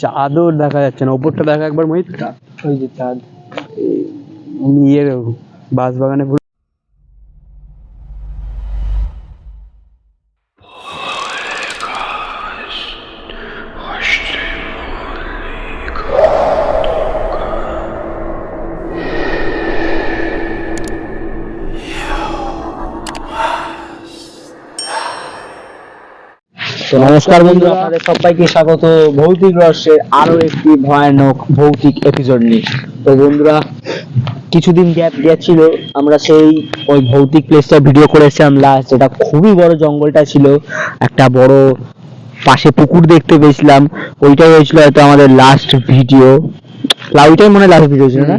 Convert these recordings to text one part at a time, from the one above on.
চাদর দেখা যাচ্ছে না। ওপরটা দেখা একবার মহিত। ওই যে চাঁদ ইয়ের বাঁশ বাগানে তো নমস্কার বন্ধু আপনাদের সবাইকে স্বাগত। ভৌতিক রহস্যের আরও একটি ভয়ানক ভৌতিক এপিসোড নিয়ে। তো বন্ধুরা, কিছুদিন গ্যাপ গেছিল, আমরা সেই ওই ভৌতিক প্লেসটা ভিডিও করেছিলাম লাস্ট যেটা খুবই বড় জঙ্গলটা ছিল। একটা বড় পাশে পুকুর দেখতে পেয়েছিলাম। ওইটাই হয়েছিল হয়তো আমাদের লাস্ট ভিডিও ওইটাই মনে লাস্ট ভিডিও ছিল না?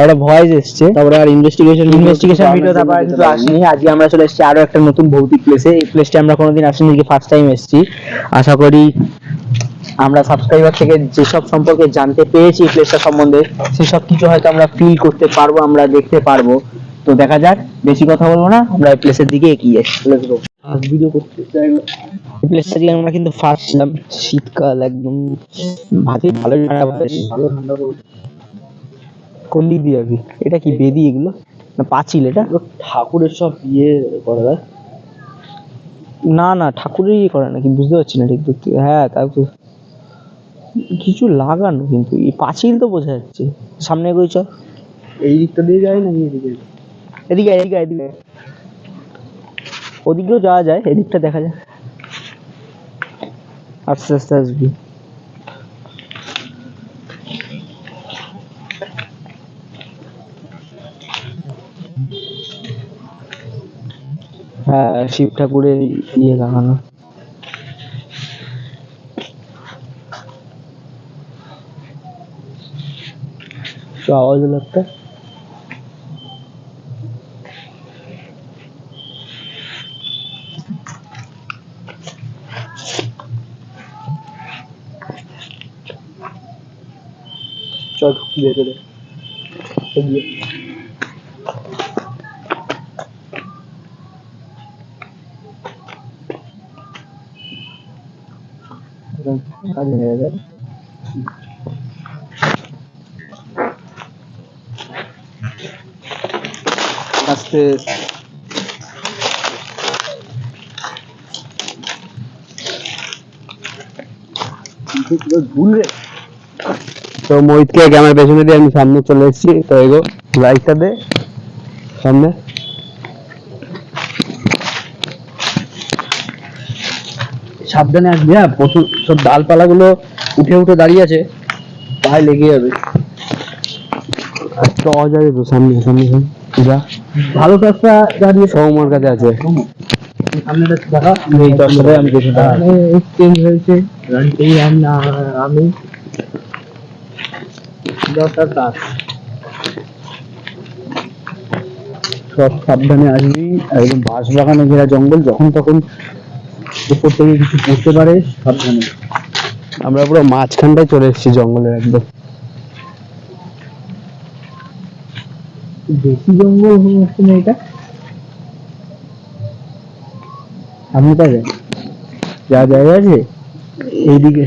একটা ভয়েস এসছে। তারপরে আর ইনভেস্টিগেশন ইনভেস্টিগেশন ভিডিও তারপর আসেনি। আজকে আমরা চলে এসেছি আরও একটা নতুন ভৌতিক প্লেসে এই প্লেসটা আমরা কোনোদিন আসিনি আজকে ফার্স্ট টাইম এসেছি। আশা করি আমরা সাবস্ক্রাইবার থেকে যেসব সম্পর্কে জানতে পেরেছি এই প্লেসটা সম্বন্ধে সেসব কিছু হয়তো আমরা ফিল করতে পারব আমরা দেখতে পারব। তো দেখা যাক বেশি কথা বলব না আমরা এই প্লেসের দিকে এগিয়ে। লেটস গো ভিডিও করতে চাই প্লেসটা দিয়ে আমরা কিন্তু ফার্স্ট ছিলাম শীতকাল একদম। ভালোই ভালোই ঠান্ডা পড়েছে। কোন দিক দিয়ে যাবি এটা কি বেদি এগুলো? না পাঁচিল এটা? ঠাকুরের সব ইয়ে করা যায় না না ঠাকুরের ইয়ে করে নাকি বুঝতে পারছি না ঠিক হ্যাঁ তাই তো। কিছু লাগানো কিন্তু। এই পাঁচিল তো বোঝা যাচ্ছে। সামনে এগোই চল। এই দিকটা দিয়ে যায় নাকি এদিকে এদিকে এদিকে এদিকে। ওদিকেও যাওয়া যায়, এদিকটা দেখা যায়। আস্তে আস্তে আসবি। হ্যাঁ শিব ঠাকুরের ইয়ে লাগানো। আওয়াজ হলো চল ঢুকি ভেতরে এগিয়ে। কাজে লেগে যায়। আস্তে ভুল রে। তো মোহিতকে ক্যামেরার পেছনে দিয়ে আমি সামনে চলে এসেছি তো এগো লাইটটা দে সামনে সাবধানে আসবি হ্যাঁ প্রচুর সব ডালপালাগুলো উঠে উঠে দাঁড়িয়ে আছে পায়ে লেগে যাবে যাবে তো সামনে সামনে। যা ভালো কাজটা দাঁড়িয়ে সৌমার কাছে আছে সামনেটা দেখা এই দশটায় আমি দেখে চেঞ্জ হয়েছে এই আমি দশটার কাজ সব সাবধানে আসবি একদম বাঁশ বাগানে ঘেরা জঙ্গল যখন তখন উপর থেকে কিছু পড়তে পারে সাবধানে। আমরা পুরো মাঝখানটায় চলে এসেছি জঙ্গলের একদম। বেশি জঙ্গল হয়ে যাচ্ছে না এটা। পাবে যা জায়গা আছে এইদিকে।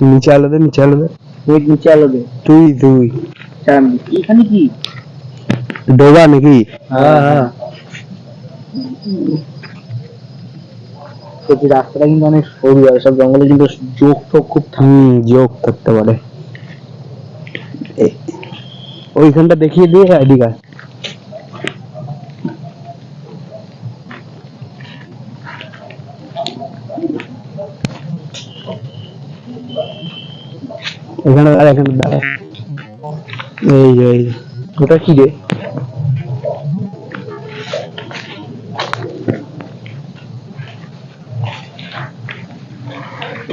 নিচে আলো দে নিচে আলো দে। এক নিচে আলো দে। তুই তুই। এখানে কি? ডোবা নাকি? হ্যাঁ হ্যাঁ। সত্যি রাস্তাটা কিন্তু অনেক সরু আর সব জঙ্গলে কিন্তু যোগ টোক খুব হুম যোগ থাকতে পারে। ওইখানটা দেখিয়ে দিয়ে এদিকে এখানে দাঁড়া এখানে দাঁড়া এই যে, এই। ওটা কি রে?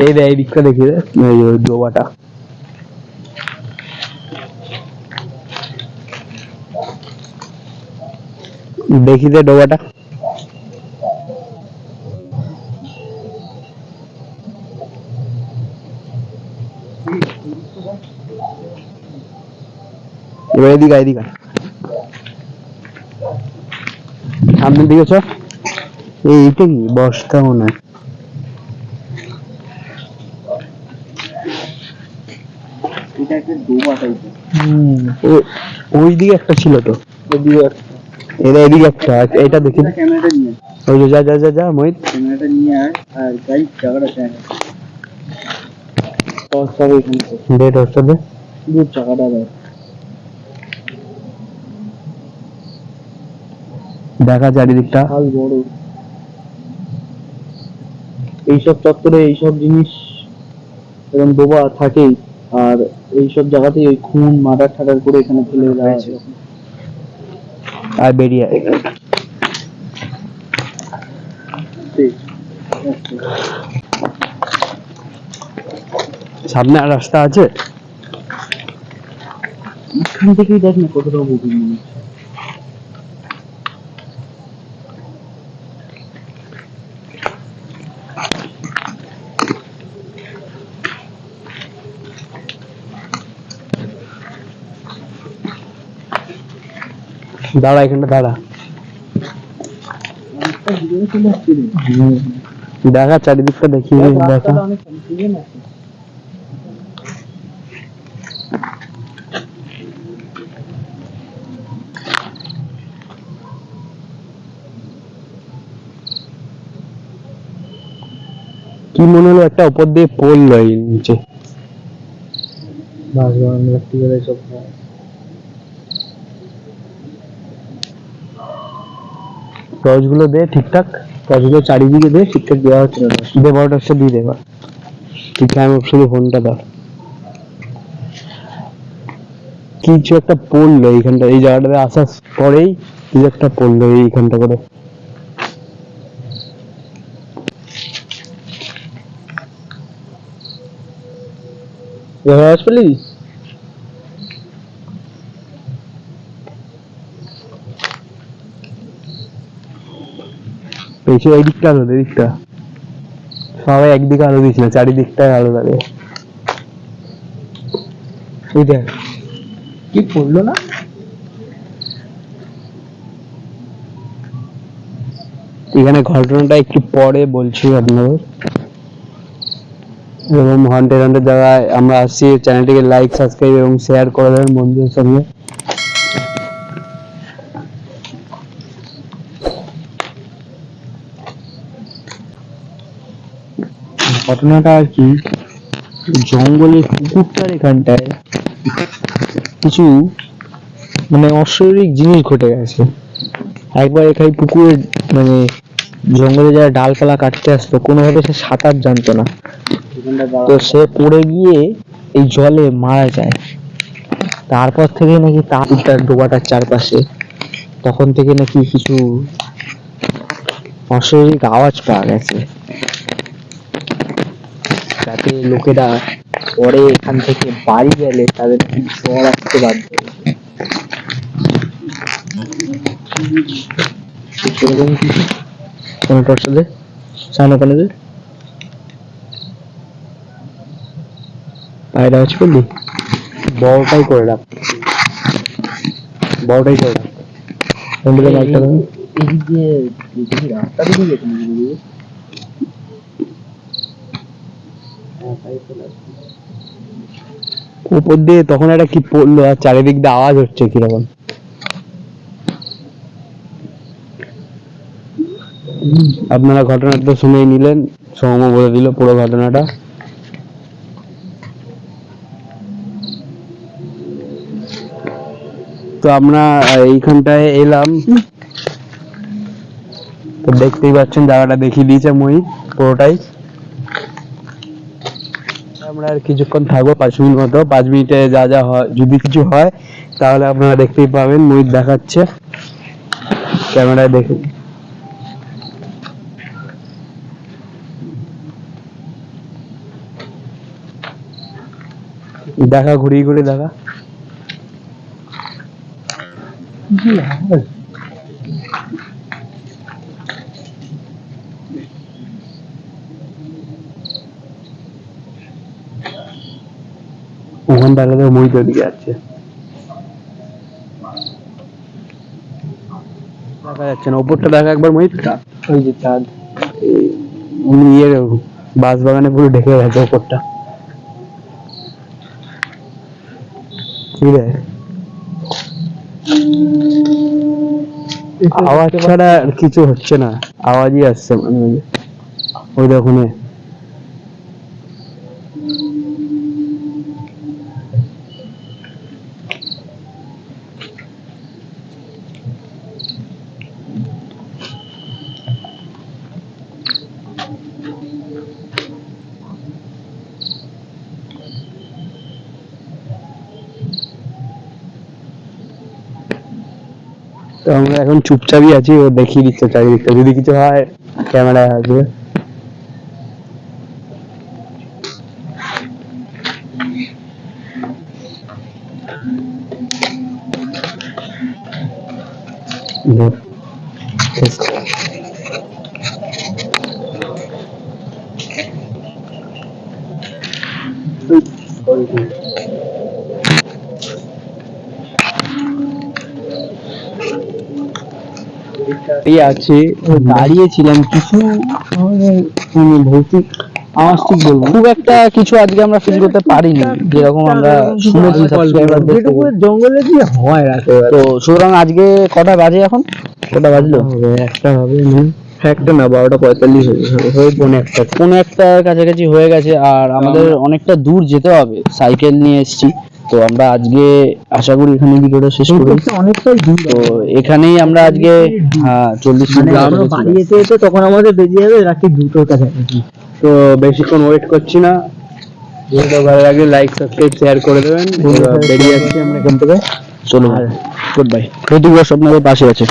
এই দে এই দিকটা দেখিয়ে দে এই ডোবাটা। দেখি দে ডোবাটা। এবার এদিকে এদিকে। সামনের দিকে এইটা কি? বস্তা মনে হয়। ওই দিকে একটা ছিল তো। এরা এদিকে একটা এটা দেখি। ওই যা যা যা যা মোহিত। ক্যামেরাটা নিয়ে আয় আর গাইড জায়গাটা হবে এখানে ডেট হচ্ছে দে শুধু জায়গাটা দেখা চারিদিকটা বিশাল বড় এইসব চত্বরে এইসব জিনিস এরকম ডোবা থাকেই আর এইসব জায়গাতেই ওই খুন মার্ডার টাডার করে এখানে ফেলে দেওয়া হয়েছে। আর বেরিয়ে। ঠিক। সামনে আর রাস্তা আছে এখান থেকেই দেখ না কতটা বুঝি মনে হচ্ছে। দাঁড়া এখানটা দাঁড়া অনেকটা দূরে চলে আসছি রে। দেখা চারিদিকটা দেখি দেখ, দেখা রাস্তাটা অনেক confusion আছে। কি মনে হলো একটা উপর দিয়ে পড়ল এই নিচে। সব দে ঠিকঠাক। চারিদিকে দে ঠিকঠাক দেওয়া হচ্ছে না দে বড় টর্চটা দিয়ে দে এবার। তুই শুধু ফোনটা দাও কিছু একটা পড়ল এইখানটা এই জায়গাটাতে আসার পরেই কিছু একটা পড়ল এইখানটা করে। আওয়াজ পেলি পেছনে এই দিকটা আলো দে, এদিকটা সবাই একদিকে আলো দিস না চারিদিকটায় আলো লাগে। এই দেখ কি পড়ল না? এখানে ঘটনাটা একটু পরে বলছি আপনাদের। এবং হন্টেড হন্টেড জায়গায় আমরা আসছি। চ্যানেলটিকে লাইক সাবস্ক্রাইব এবং শেয়ার করে দেবেন বন্ধুদের সঙ্গে। ঘটনাটা আর কি জঙ্গলের পুকুরটার এখানটায় কিছু মানে অস্বাভাবিক জিনিস ঘটে গেছে। একবার এখানে পুকুরে মানে জঙ্গলে যারা ডালপালা কাটতে আসতো, কোনোভাবে সে সাঁতার জানতো না। তো সে পড়ে গিয়ে এই জলে মারা যায়। তারপর থেকে নাকি তারটার ডোবাটার চারপাশে, তখন থেকে নাকি কিছু অস্বাভাবিক আওয়াজ পাওয়া গেছে। যাতে লোকেরা পরে এখান থেকে বাড়ি গেলে তাদের জ্বর আসতে বাধ্য সেরকম কিছু কোনো টর্চ সামনে আছে বড়টাই করে রাখ। বড়টাই করে রাখ। এদিক দিয়ে রাস্তা দিয়ে গেছে? হ্যাঁ। উপর দিয়ে তখন একটা কি পড়ল আর চারিদিক দিয়ে আওয়াজ হচ্ছে কীরকম? আপনারা ঘটনাটা শুনেই নিলেন সৌম বলে দিল পুরো ঘটনাটা। তো আমরা এইখানটায় এলাম। তো দেখতেই পাচ্ছেন জায়গাটা দেখিয়ে দিয়েছে মই পুরোটাই। আমরা আর কিছুক্ষণ থাকব পাঁচ মিনিট মতো। পাঁচ মিনিটে যা যা হয় যদি কিছু হয় তাহলে আপনারা দেখতেই পাবেন মহিত দেখাচ্ছে। ক্যামেরায় দেখে দেখা ঘুরিয়ে ঘুরিয়ে দেখা। ওখান থেকে মহিত ওদিকে যাচ্ছে। দেখা যাচ্ছে না ওপরটা দেখা একবার মহিত ওই যে চাঁদ ইয়ে বাঁশ বাগানে পুরো ঢেকে গেছে ওপরটা। কি রে? আওয়াজ ছাড়া আর কিছু হচ্ছে না। আওয়াজই আসছে। ওই দেখুন তো আমরা এখন চুপচাপই আছি, ও দেখিয়ে দিচ্ছে চারিদিকটা। যদি কিছু হয় ক্যামেরায় আসবে। ধর। আছে দাঁড়িয়েছিলাম কিছু মানে ভৌতিক আওয়াজ ঠিক বলব খুব একটা কিছু আজকে আমরা ফিল করতে পারিনি যেরকম আমরা শুনেছি জঙ্গলে কি হয় রাতে তো সুতরাং আজকে কটা বাজে এখন? কটা বাজলো? হবে একটা হবে না। একটা না বারোটা পঁয়তাল্লিশ হয়ে হয়ে পৌনে একটা। কোনো একটা কাছাকাছি হয়ে গেছে আর আমাদের অনেকটা দূর যেতে হবে। সাইকেল নিয়ে এসেছি। তো আমরা আজকে আশা করি এখানে ভিডিওটা শেষ করি। অনেকটাই দূর তো এখানেই আমরা আজকে হ্যাঁ চল্লিশ মানে মিনিট আমরা বাড়ি যেতে যেতে তখন আমাদের বেজে যাবে রাত্রি দুটোর কাছাকাছি। তো বেশিক্ষণ ওয়েট করছি না। ভিডিও ভালো লাগলে লাইক সাবস্ক্রাইব শেয়ার করে দেবেন। বেরিয়ে যাচ্ছি আমরা এখান থেকে। চলো গুড বাই প্রতিবার আপনাদের পাশে আছে।